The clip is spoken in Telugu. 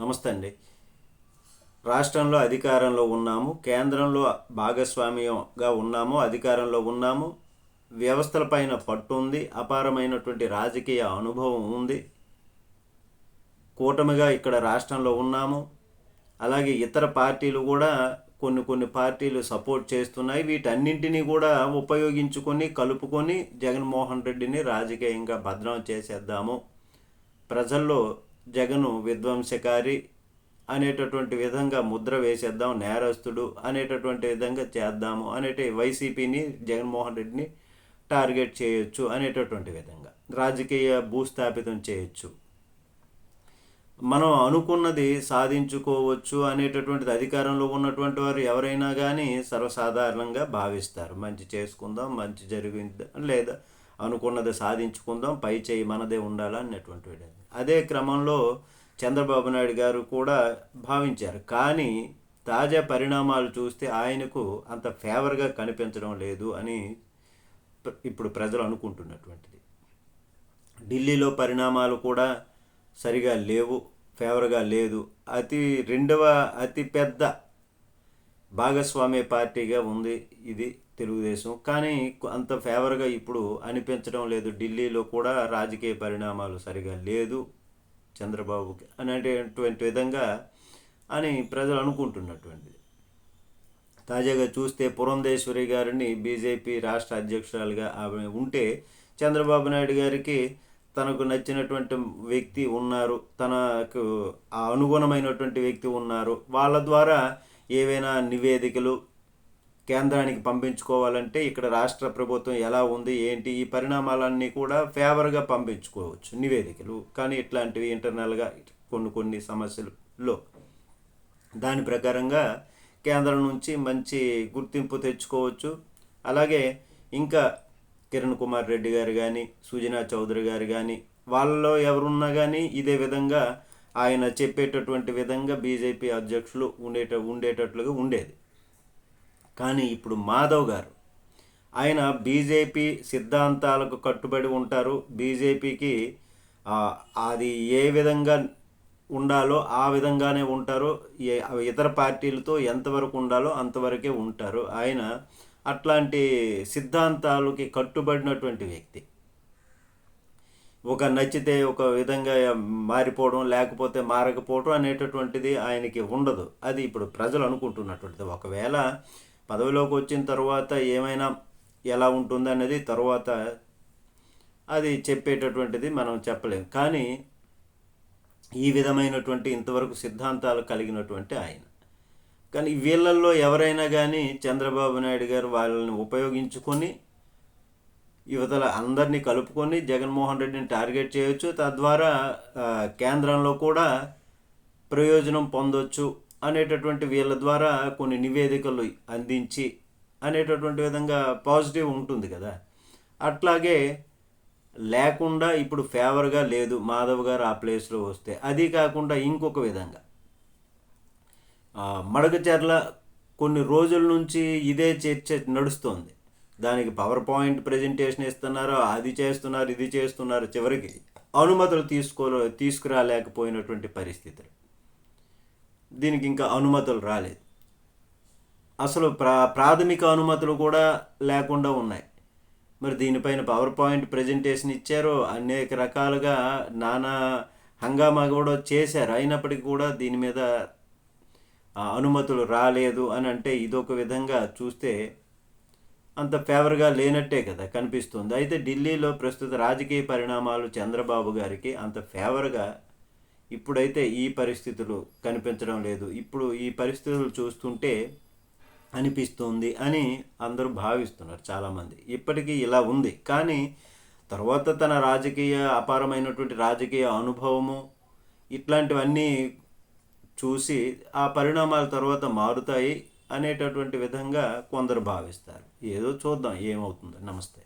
నమస్తే అండి. రాష్ట్రంలో అధికారంలో ఉన్నాము కేంద్రంలో భాగస్వామ్యంగా ఉన్నాము అధికారంలో ఉన్నాము. వ్యవస్థలపైన పట్టు ఉంది అపారమైనటువంటి రాజకీయ అనుభవం ఉంది. కూటమిగా ఇక్కడ రాష్ట్రంలో ఉన్నాము. అలాగే ఇతర పార్టీలు కూడా కొన్ని కొన్ని పార్టీలు సపోర్ట్ చేస్తున్నాయి. వీటన్నింటినీ కూడా ఉపయోగించుకొని కలుపుకొని జగన్మోహన్ రెడ్డిని రాజకీయంగా భద్రం చేసేద్దాము. ప్రజల్లో జగను విధ్వంసకారి అనేటటువంటి విధంగా ముద్ర వేసేద్దాం నేరస్తుడు అనేటటువంటి విధంగా చేద్దాము అనేటి వైసీపీని జగన్మోహన్ రెడ్డిని టార్గెట్ చేయొచ్చు అనేటటువంటి విధంగా రాజకీయ భూస్థాపితం చేయొచ్చు. మనం అనుకున్నది సాధించుకోవచ్చు అనేటటువంటిది అధికారంలో ఉన్నటువంటి వారు ఎవరైనా కానీ సర్వసాధారణంగా భావిస్తారు. మంచి చేసుకుందాం మంచి జరిగింది లేదా అనుకున్నది సాధించుకుందాం పై చేయి మనదే ఉండాలన్నటువంటి అదే క్రమంలో చంద్రబాబు నాయుడు గారు కూడా భావించారు. కానీ తాజా పరిణామాలు చూస్తే ఆయనకు అంత ఫేవర్గా కనిపించడం లేదు అని ఇప్పుడు ప్రజలు అనుకుంటున్నటువంటిది. ఢిల్లీలో పరిణామాలు కూడా సరిగా లేవు ఫేవర్గా లేదు. అతి రెండవ అతి పెద్ద భాగస్వామ్య పార్టీగా ఉంది ఇది తెలుగుదేశం. కానీ అంత ఫేవర్గా ఇప్పుడు అనిపించడం లేదు. ఢిల్లీలో కూడా రాజకీయ పరిణామాలు సరిగా లేదు చంద్రబాబుకి అనేటటువంటి విధంగా అని ప్రజలు అనుకుంటున్నటువంటిది. తాజాగా చూస్తే పురంధేశ్వరి గారిని బీజేపీ రాష్ట్ర అధ్యక్షురాలుగా ఆమె ఉంటే చంద్రబాబు నాయుడు గారికి తనకు నచ్చినటువంటి వ్యక్తి ఉన్నారు. తనకు ఆ అనుగుణమైనటువంటి వ్యక్తి ఉన్నారు. వాళ్ళ ద్వారా ఏవైనా నివేదికలు కేంద్రానికి పంపించుకోవాలంటే ఇక్కడ రాష్ట్ర ప్రభుత్వం ఎలా ఉంది ఏంటి ఈ పరిణామాలన్నీ కూడా ఫేవర్గా పంపించుకోవచ్చు నివేదికలు. కానీ ఇట్లాంటివి ఇంటర్నల్గా కొన్ని కొన్ని సమస్యలలో. దాని ప్రకారంగా కేంద్రం నుంచి మంచి గుర్తింపు తెచ్చుకోవచ్చు. అలాగే ఇంకా కిరణ్ కుమార్ రెడ్డి గారు కానీ సుజనా చౌదరి గారు కానీ వాళ్ళలో ఎవరున్నా కానీ ఇదే విధంగా ఆయన చెప్పేటటువంటి విధంగా బీజేపీ అధ్యక్షులు ఉండేట ఉండేటట్లుగా ఉండేది. కానీ ఇప్పుడు మాధవ్ గారు ఆయన బీజేపీ సిద్ధాంతాలకు కట్టుబడి ఉంటారు. బీజేపీకి అది ఏ విధంగా ఉండాలో ఆ విధంగానే ఉంటారు. ఏ- ఇతర పార్టీలతో ఎంతవరకు ఉండాలో అంతవరకే ఉంటారు. ఆయన అట్లాంటి సిద్ధాంతాలకి కట్టుబడినటువంటి వ్యక్తి. ఒక నచ్చితే ఒక విధంగా మారిపోవడం లేకపోతే మారకపోవడం అనేటటువంటిది ఆయనకి ఉండదు. అది ఇప్పుడు ప్రజలు అనుకుంటున్నటువంటిది. ఒకవేళ పదవిలోకి వచ్చిన తర్వాత ఏమైనా ఎలా ఉంటుందనేది తర్వాత అది చెప్పేటటువంటిది మనం చెప్పలేం. కానీ ఈ విధమైనటువంటి ఇంతవరకు సిద్ధాంతాలు కలిగినటువంటి ఆయన. కానీ వీళ్ళల్లో ఎవరైనా కానీ చంద్రబాబు నాయుడు గారు వాళ్ళని ఉపయోగించుకొని యువతల అందరినీ కలుపుకొని జగన్మోహన్ రెడ్డిని టార్గెట్ చేయొచ్చు. తద్వారా కేంద్రంలో కూడా ప్రయోజనం పొందొచ్చు అనేటటువంటి వీళ్ళ ద్వారా కొన్ని నివేదికలు అందించి అనేటటువంటి విధంగా పాజిటివ్ ఉంటుంది కదా. అట్లాగే లేకుండా ఇప్పుడు ఫేవర్గా లేదు మాధవ్ గారు ఆ ప్లేస్లో వస్తే. అది కాకుండా ఇంకొక విధంగా మడగచర్ల కొన్ని రోజుల నుంచి ఇదే చర్చ నడుస్తోంది. దానికి పవర్ పాయింట్ ప్రజెంటేషన్ ఇస్తున్నారు అది చేస్తున్నారు ఇది చేస్తున్నారు చివరికి అనుమతులు తీసుకో తీసుకురాలేకపోయినటువంటి పరిస్థితులు. దీనికి ఇంకా అనుమతులు రాలేదు. అసలు ప్రా ప్రాథమిక అనుమతులు కూడా లేకుండా ఉన్నాయి. మరి దీనిపైన పవర్ పాయింట్ ప్రజెంటేషన్ ఇచ్చారు అనేక రకాలుగా నానా హంగామా కూడా చేశారు. అయినప్పటికీ కూడా దీని మీద అనుమతులు రాలేదు అని అంటే ఇదొక విధంగా చూస్తే అంత ఫేవర్గా లేనట్టే కదా కనిపిస్తుంది. అయితే ఢిల్లీలో ప్రస్తుత రాజకీయ పరిణామాలు చంద్రబాబు గారికి అంత ఫేవర్గా ఇప్పుడైతే ఈ పరిస్థితులు కనిపించడం లేదు. ఇప్పుడు ఈ పరిస్థితులు చూస్తుంటే అనిపిస్తుంది అని అందరూ భావిస్తున్నారు చాలామంది. ఇప్పటికీ ఇలా ఉంది. కానీ తర్వాత తన రాజకీయ అపారమైనటువంటి రాజకీయ అనుభవము ఇట్లాంటివన్నీ చూసి ఆ పరిణామాల తర్వాత మారుతాయి. అనేటటువంటి విధంగా కొందరు భావిస్తారు. ఏదో చూద్దాం ఏమవుతుందో. నమస్తే.